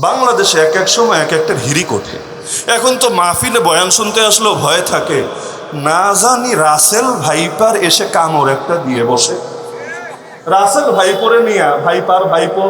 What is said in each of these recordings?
বাংলাদেশে এক এক সময় এক একটা হিরিক ওঠে। এখন তো মাহফিলে বয়ান শুনতে আসলেও ভয় থাকে। না জানি রাসেল ভাইপার এসে কামড় একটা দিয়ে বসে। রাসেল ভাই পরে নিয়া, ভাইপার, ভাইপো।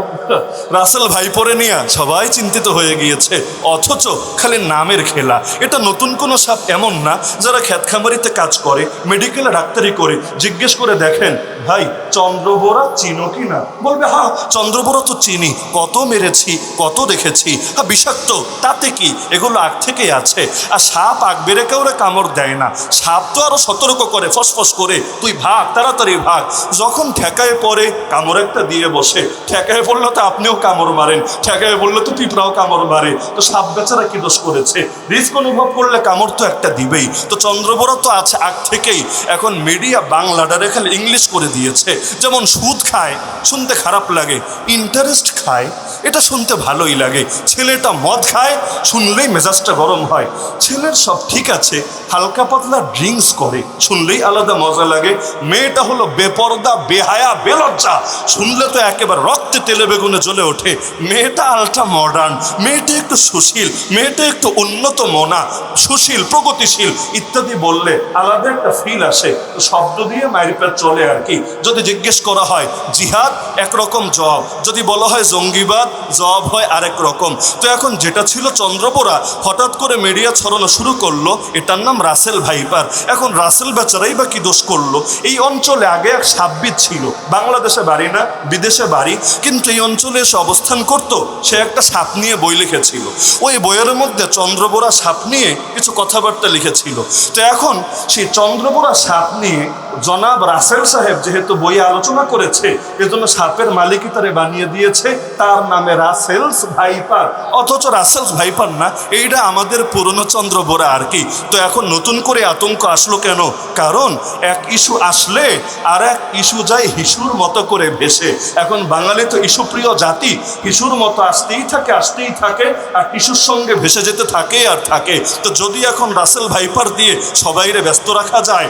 রাসেল ভাই পরে নিয়া সবাই চিন্তিত হয়ে গিয়েছে, অথচ খালি নামের খেলা। এটা নতুন কোনো সাপ এমন না, যারা খ্যাতখামারিতে কাজ করে, মেডিকেলে ডাক্তারি করে। জিজ্ঞেস করে দেখেন, ভাই, চন্দ্রবোরা চিনো কি না? বলবে হ্যাঁ চন্দ্রবোরা তো চিনি। কত মেরেছি, কত দেখেছি। হ্যাঁ বিষাক্ত, তাতে কি? এগুলো আগ থেকেই আছে। আর সাপ আগ বেড়ে কেউরে কামড় দেয় না। সাপ তো আরও সতর্ক করে, ফসফস করে। তুই ভাগ, তাড়াতাড়ি ভাগ। যখন ঠেকায় পরে কামড় একটা দিয়ে বসে। ঠেকায় পড়ল তো আপনিও কামড় মারেন। ঠেকায় বলল, তো পিঁপড়াও কামড় মারে। তো সাপ বেচারা কি দোষ করেছে? রিস্ক অনুভব করলে কামড় তো একটা দিবেই। তো চন্দ্রবোরা তো আছে আগ থেকেই। এখন মিডিয়া বাংলাটারে খালি ইংলিশ করে দিয়েছে। যেমন সুদ খায়, শুনতে খারাপ লাগে ইন্টারেস্ট খায়। এটা শুনতে ভালোই লাগে। ছেলেটা মদ খায়, শুনলেই মেজাজটা গরম হয়। ছেলের সব ঠিক আছে, হালকা পাতলা ড্রিঙ্কস করে, শুনলেই আলাদা মজা লাগে। মেয়েটা হলো বেপর্দা, বেহায়া, বেলজ্জা। শুনলে তো একেবারে রক্তে তেলে বেগুনে জ্বলে ওঠে। মেয়েটা আলট্রা মডার্ন, মেয়েটা একটু সুশীল, মেয়েটা একটু উন্নত মনা, সুশীল, প্রগতিশীল ইত্যাদি বললে আলাদা একটা ফিল আসে। শব্দ দিয়ে মারিপেট চলে আর কি। যদি জিজ্ঞেস করা হয়, জিহাদ, একরকম জব। যদি বলা হয় জঙ্গিবাদ জব হয় আরেক রকম। তো এখন যেটা ছিল চন্দ্রপোড়া, হঠাৎ করে মিডিয়া ছড়ানো শুরু করল, এটার নাম রাসেল ভাইপার। এখন রাসেল বেচারাই বা কি দোষ করল? এই অঞ্চলে আগে এক সাব্বিত ছিল। বাংলাদেশে বাড়ি না, বিদেশে বাড়ি। কিন্তু এই অঞ্চলে এসে অবস্থান করত, সে একটা সাপ নিয়ে বই লিখেছিল। ওই বইয়ের মধ্যে চন্দ্রবোরা সাপ নিয়ে কিছু কথাবার্তা লিখেছিল। তো এখন সেই চন্দ্রবোরা সাপ নিয়ে জনাব রাসেল সাহেব যেহেতু বই আলোচনা করেছে, এজন্য সাপের মালিকই তারে বানিয়ে দিয়েছে, তার নামে রাসেলস ভাইপার, অথচ রাসেলস ভাইপার না, এইটা আমাদের পুরনো চন্দ্র বোরা আর কি। তো এখন নতুন করে আতঙ্ক আসলো কেন? কারণ এক ইস্যু আসলে আর এক ইস্যু যায় হিসুর মতো করে ভেসে। এখন বাঙালি তো ইস্যুপ্রিয় জাতি, হিসুর মতো আসতেই থাকে আসতেই থাকে, আর টিস্যুর সঙ্গে ভেসে যেতে থাকে আর থাকে। তো যদি এখন রাসেল ভাইপার দিয়ে সবাইরে ব্যস্ত রাখা যায়,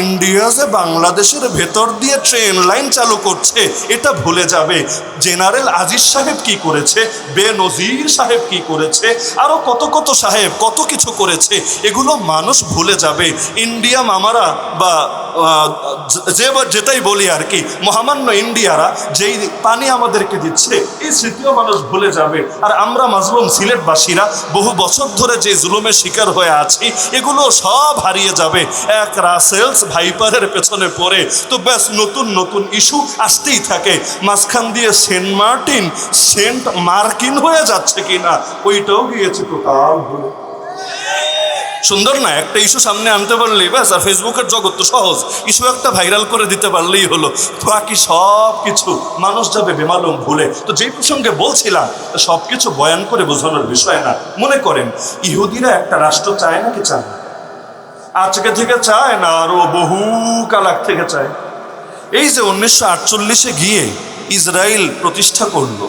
ইন্ডিয়া যে বাংলাদেশের ভেতর দিয়ে ট্রেন লাইন চালু করছে, এটা ভুলে যাবে। জেনারেল আজিজ সাহেব কি করেছে, বেনজির সাহেব কি করেছে আরও কত কত সাহেব কত কিছু করেছে, এগুলো মানুষ ভুলে যাবে। ইন্ডিয়া মামারা বা যে যেটাই বলি আর কি, মহামান্য ইন্ডিয়ারা যেই পানি আমাদেরকে দিচ্ছে, এই স্মৃতিও মানুষ ভুলে যাবে। আর আমরা মাজলুম সিলেটবাসীরা বহু বছর ধরে যে জুলুমের শিকার হয়ে আছি, এগুলো সব হারিয়ে যাবে। এক রাসেলস ভাইপারের পেছনে পড়ে তো ব্যাস নতুন নতুন ইস্যু আসতেই থাকে। মাঝখান দিয়ে সেন্ট মার্টিন, সেন্ট মার্কিন হয়ে যাচ্ছে কিনা, ওইটাও গিয়েছে টোটাল ভুলে। সুন্দর না, একটা ইস্যু সামনে আনতে পারলেই ব্যাস, আর ফেসবুকের জগৎ তো সহজ। ইস্যু একটা ভাইরাল করে দিতে পারলেই হলো। বাকি সব কিছু মানুষ যাবে বেমালুম ভুলে। তো যেই প্রসঙ্গে বলছিলাম সব কিছু বয়ান করে বোঝানোর বিষয় না। মনে করেন, ইহুদিরা একটা রাষ্ট্র চায় না কি চায় আজকে থেকে চায় না, আরও বহু কাল আগ থেকে চায়। এই যে উনিশশো গিয়ে ইসরায়েল প্রতিষ্ঠা করল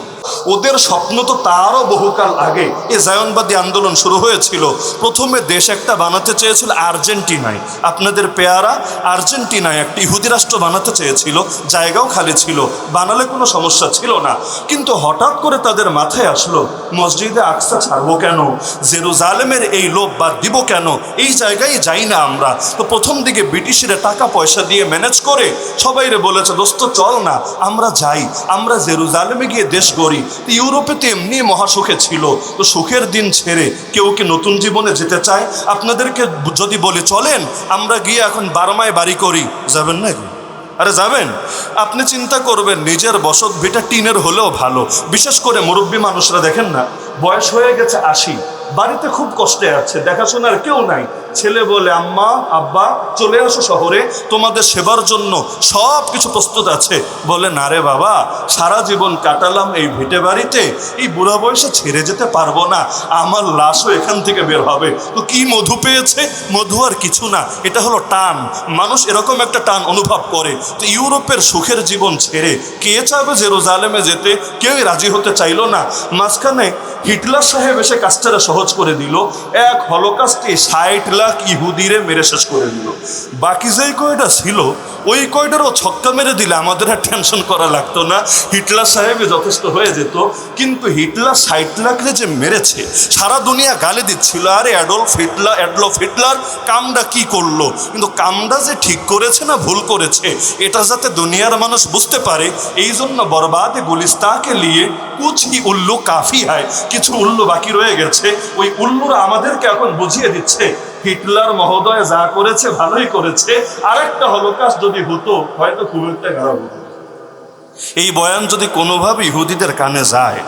ওদের স্বপ্ন তো তারও বহুকাল আগে এ জায়নবাদী আন্দোলন শুরু হয়েছিল। প্রথমে দেশ একটা বানাতে চেয়েছিল আর্জেন্টিনায়। আপনাদের পেয়ারা আর্জেন্টিনায় একটি ইহুদি রাষ্ট্র বানাতে চেয়েছিল, জায়গাও খালি ছিল, বানালে কোনো সমস্যা ছিল না। কিন্তু হঠাৎ করে তাদের মাথায় আসলো, মসজিদে আকসা ছাড়বো কেন? জেরুজালেমের এই লোভ বাদ দিব কেন? এই জায়গায় যাই না আমরা। তো প্রথম দিকে ব্রিটিশরা টাকা পয়সা দিয়ে ম্যানেজ করে সবাইরে বলেছে, দোস্ত, চল না, আমরা যাই। আমরা জেরুজালেমে গিয়ে দেশ গড়ি তো ইউরোপে তো এমনি মহাসুখে ছিল। তো সুখের দিন ছেড়ে কেউ কি নতুন জীবনে যেতে চায়? আপনাদেরকে যদি বলে, চলেন, আমরা গিয়ে এখন বারমায় বাড়ি করি। যাবেন না? আরে যাবেন? আপনি চিন্তা করবেন, নিজের বসত ভিটা টিনের হলেও ভালো। বিশেষ করে মুরব্বী মানুষরা দেখেন না, বয়স হয়ে গেছে আশি। বাড়িতে খুব কষ্টে আছে, দেখাশোনার কেউ নাই। ছেলে বলে, আম্মা, আব্বা, চলে আসো শহরে, তোমাদের সেবার জন্য সব কিছু প্রস্তুত আছে। বলে, না রে বাবা, সারা জীবন কাটালাম এই ভিটে বাড়িতে, এই বুড়া বয়সে ছেড়ে যেতে পারব না। আমার লাশও এখান থেকে বের হবে। তো কি মধু পেয়েছে? মধু আর কিছু না, এটা হলো টান। মানুষ এরকম একটা টান অনুভব করে। তো ইউরোপের সুখের জীবন ছেড়ে কে চাবে জেরুজালেমে যেতে? কেউই রাজি হতে চাইলো না। মাঝখানে হিটলার সাহেব এসে কাজটারা সহজ করে দিল। এক হলোকাস্টে ষাট লাখ ইহুদিরে মেরে শেষ করে দিল। বাকি যেই কয়টা ছিল, ওই কয়টারও ছক্কা মেরে দিলে আমাদের আর টেনশন করা লাগতো না। হিটলার সাহেবে যথেষ্ট হয়ে যেত। কিন্তু হিটলার ষাট লাখরে যে মেরেছে, সারা দুনিয়া গালে দিচ্ছিল, আরে অ্যাডলফ হিটলার অ্যাডলফ হিটলার, কামটা কি করল? কিন্তু কামটা যে ঠিক করেছে না ভুল করেছে, এটা যাতে দুনিয়ার মানুষ বুঝতে পারে, এই জন্য বরবাদ গুলিস্তাকে নিয়ে কুচি উল্লু কাফি হয়। কিছু উল্লু বাকি রয়ে গেছে। ওই উল্লুরা আমাদেরকে এখন বুঝিয়ে দিচ্ছে হিটলার মহোদয় যা করেছে, ভালোই করেছে। আরেকটা হলকাশ যদি হতো, হয়তো খুব একটা খারাপ হতো। এই বয়ান যদি কোনোভাবে ইহুদিদের কানে যায়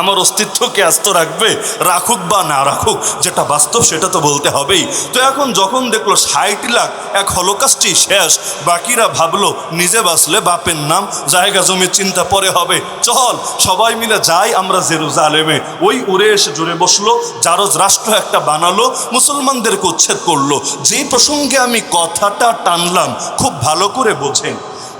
আমার অস্তিত্বকে আস্ত রাখবে, রাখুক বা না রাখুক, যেটা বাস্তব সেটা তো বলতে হবেই। তো এখন যখন দেখল ষাট লাখ, এক হলোকাস্টই শেষ, বাকিরা ভাবলো নিজে বাঁচলে বাপের নাম, জায়গা জমির চিন্তা পরে হবে। চল, সবাই মিলে যাই আমরা জেরুজালেমে। ওই উড়ে এসে জুড়ে বসল, জারজ রাষ্ট্র একটা বানালো মুসলমানদেরকে উচ্ছেদ করল। যে প্রসঙ্গে আমি কথাটা টানলাম, খুব ভালো করে বোঝেন।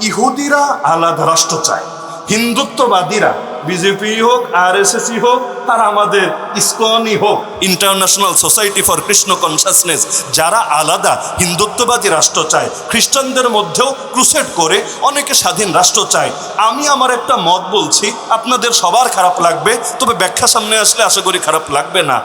ইহুদিরা আলাদা রাষ্ট্র চায়, হিন্দুত্ববাদীরা বিজেপি হোক আর এস হোক আর আমাদের ইসকনই হোক international society for Krishna consciousness যারা আলাদা হিন্দুত্ববাদী রাষ্ট্র চায়, খ্রিস্টানদের মধ্যেও ক্রুসেড করে অনেকে স্বাধীন রাষ্ট্র চায়। আমি আমার একটা মত বলছি, আপনাদের সবার খারাপ লাগবে, তবে ব্যাখ্যা সামনে আসলে আশা করি খারাপ লাগবে না।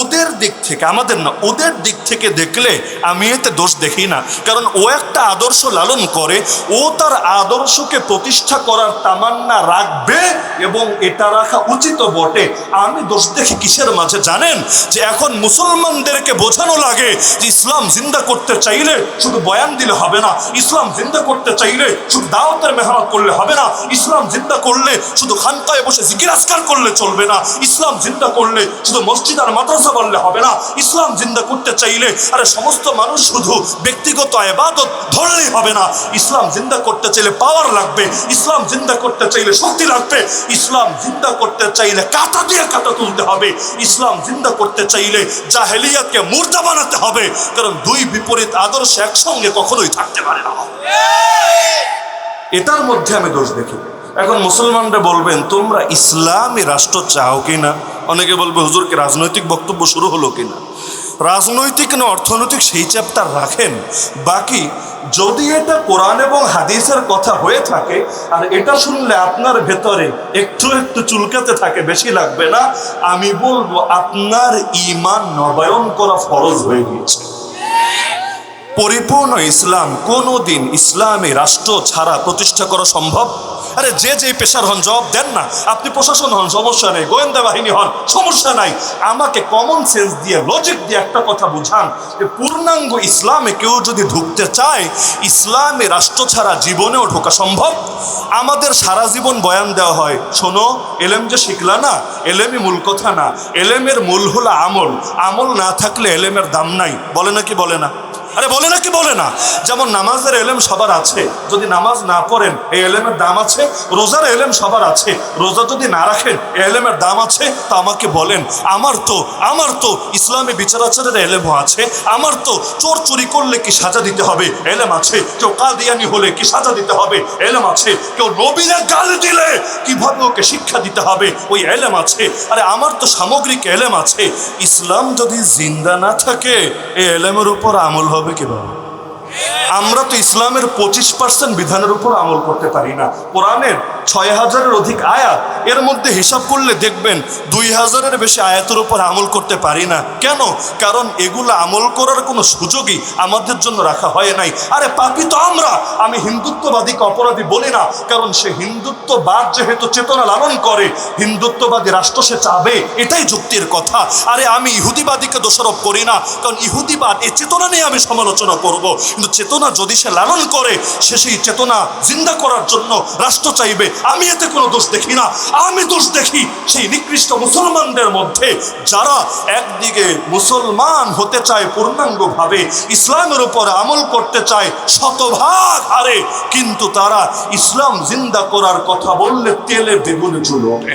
ওদের দিক থেকে, আমাদের না, ওদের দিক থেকে দেখলে আমি এতে দোষ দেখি না। কারণ ও একটা আদর্শ লালন করে, ও তার আদর্শকে প্রতিষ্ঠা করার তামান্না রাখবে এবং এটা রাখা উচিত বটে। আমি দোষ দেখি কিসের মাঝে? জানেন যে এখন মুসলমানদেরকে বোঝানো লাগে যে ইসলাম জিন্দা করতে চাইলে শুধু বয়ান দিলে হবে না, ইসলাম জিন্দা করতে চাইলে শুধু দাওয়াতের মেহনত করলে হবে না, ইসলাম জিন্দা করলে শুধু খানকায় বসে আজকার করলে চলবে না, ইসলাম জিন্দা করলে শুধু মসজিদ আর মাদ্রাসা বললে হবে না, ইসলাম জিন্দা করতে চাইলে আরে সমস্ত মানুষ শুধু ব্যক্তিগত আবাদত ধরলেই হবে না, ইসলাম জিন্দা করতে চাইলে পাওয়ার লাগবে, ইসলাম জিন্দা করতে চাইলে শক্তি লাগবে, ইসলাম জিন্দা করতে চাইলে কাটা দিয়ে কাটা তুলতে হবে। ইসলাম জিন্দা করতে চাইলে জাহেলিয়াতকে মুর্দা বানাতে হবে। কারণ দুই বিপরীত আদর্শ একসঙ্গে কখনোই থাকতে পারে না। এটার মধ্যে আমি দোষ দেখি। এখন মুসলমানরা বলবেন, তোমরা ইসলামী রাষ্ট্র চাও কিনা? অনেকে বলবে হুজুরকে রাজনৈতিক বক্তব্য শুরু হলো কিনা? রাজনৈতিক না অর্থনৈতিক সেই চ্যাপ্টার রাখেন। বাকি যদি এটা কোরআন এবং হাদিসের কথা হয়ে থাকে, আর এটা শুনলে আপনার ভেতরে একটু একটু চুলকাতে থাকে, বেশি লাগবে না, আমি বলব আপনার ইমান নবায়ন করা ফরজ হয়ে গিয়েছে। পরিপূর্ণ ইসলাম কোনো দিন ইসলামী রাষ্ট্র ছাড়া প্রতিষ্ঠা করা সম্ভব? আরে যে যে পেশার হন, জবাব দেন না। আপনি প্রশাসন হন, সমস্যা নেই। গোয়েন্দা বাহিনী হন, সমস্যা নাই। আমাকে কমন সেন্স দিয়ে লজিক দিয়ে একটা কথা বুঝান যে পূর্ণাঙ্গ ইসলামে কেউ যদি ঢুকতে চায়, ইসলামে রাষ্ট্র ছাড়া জীবনেও ঢোকা সম্ভব? আমাদের সারা জীবন বয়ান দেওয়া হয়, শোনো, এলেম যে শিখলা না, এলেমই মূল কথা না। এলেমের মূল হলো আমল। আমল না থাকলে এলেমের দাম নাই। বলে না কি বলে না? আরে বলে না কি বলে না? যেমন নামাজের এলেম সবার আছে, যদি নামাজ না পড়েন, এই এলেমের দাম আছে। রোজার এলেম সবার আছে। রোজা যদি না রাখেন, এই এলেমের দাম আছে। তা আমাকে বলেন, আমার তো আমার তো ইসলামী বিচার আচারের এলেমও আছে। আমার তো চোর চুরি করলে কি সাজা দিতে হবে? এলেম আছে। কেউ কাদিয়ানি হলে কি সাজা দিতে হবে? এলেম আছে। কেউ নবীরে গাল দিলে কীভাবে ওকে শিক্ষা দিতে হবে? ওই এলেম আছে। আরে আমার তো সামগ্রিক এলেম আছে। ইসলাম যদি জিন্দা না থাকে, এই এলেমের উপর আমল হবে কীভাবে? আমরা তো ইসলামের পঁচিশ পার্সেন্ট বিধানের উপর আমল করতে পারি না। কোরআনের ছয় হাজারের অধিক আয়াত, এর মধ্যে হিসাব করলে দেখবেন দুই হাজারের বেশি আয়াতের উপর আমল করতে পারি না। কেন? কারণ এগুলো আমল করার কোনো সুযোগই আমাদের জন্য রাখা হয় নাই। আরে পাপি তো আমরা! আমি হিন্দুত্ববাদীকে অপরাধী বলি না, কারণ সে হিন্দুত্ববাদ যেহেতু চেতনা লালন করে, হিন্দুত্ববাদী রাষ্ট্র সে চাবে, এটাই যুক্তির কথা। আরে আমি ইহুদিবাদীকে দোষারোপ করি না, কারণ ইহুদিবাদ এই চেতনা নিয়ে আমি সমালোচনা করব। কিন্তু চেতনা যদি সে লালন করে, সে সেই চেতনা জিন্দা করার জন্য রাষ্ট্র চাইবে। আমি এতে কোনো দোষ দেখি না। আমি দোষ দেখি সেই নিকৃষ্ট মুসলমানদের মধ্যে যারা একদিকে মুসলমান হতে চায় পূর্ণাঙ্গভাবে, ইসলামের উপর আমল করতে চায় শতভাগ হারে, কিন্তু তারা ইসলাম জিন্দা করার কথা বললে তেলে বেগুনে চুল ওঠে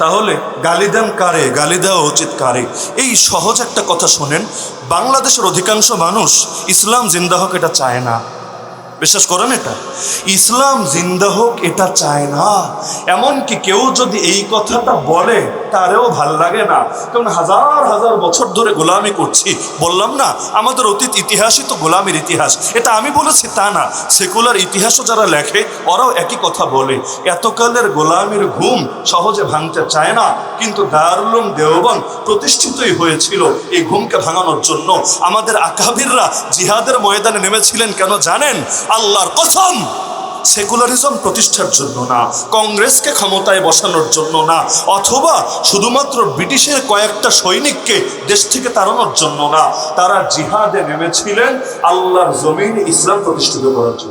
তাহলে গালি দেন কারে? গালি দেওয়া উচিত কারে? এই সহজ একটা কথা শোনেন বাংলাদেশের অধিকাংশ মানুষ ইসলাম জিন্দাহক এটা চায় না। বিশ্বাস করেন এটা? ইসলাম জিন্দা হোক, এটা চায় না। এমনকি কেউ যদি এই কথাটা বলে, তারেও ভালো লাগে না। কারণ হাজার হাজার বছর ধরে গোলামি করছি। বললাম না, আমাদের অতীত ইতিহাসই তো গোলামির ইতিহাস। এটা আমি বলেছি, তা না। সেকুলার ইতিহাসও যারা লেখে, ওরাও একই কথা বলে। এতকালের গোলামির ঘুম সহজে ভাঙতে চায় না। কিন্তু দারুলুম দেওবন প্রতিষ্ঠিতই হয়েছিল এই ঘুমকে ভাঙানোর জন্য। আমাদের আকাবিররা জিহাদের ময়দানে নেমেছিলেন কেন জানেন? আল্লাহর কসম সেকুলারিজম প্রতিষ্ঠার জন্য না, কংগ্রেসকে ক্ষমতায় বসানোর জন্য না, অথবা শুধুমাত্র ব্রিটিশের কয়েকটা সৈনিককে দেশ থেকে তাড়ানোর জন্য না, তারা জিহাদে নেমেছিলেন আল্লাহর জমিন ইসলাম প্রতিষ্ঠিত করার জন্য।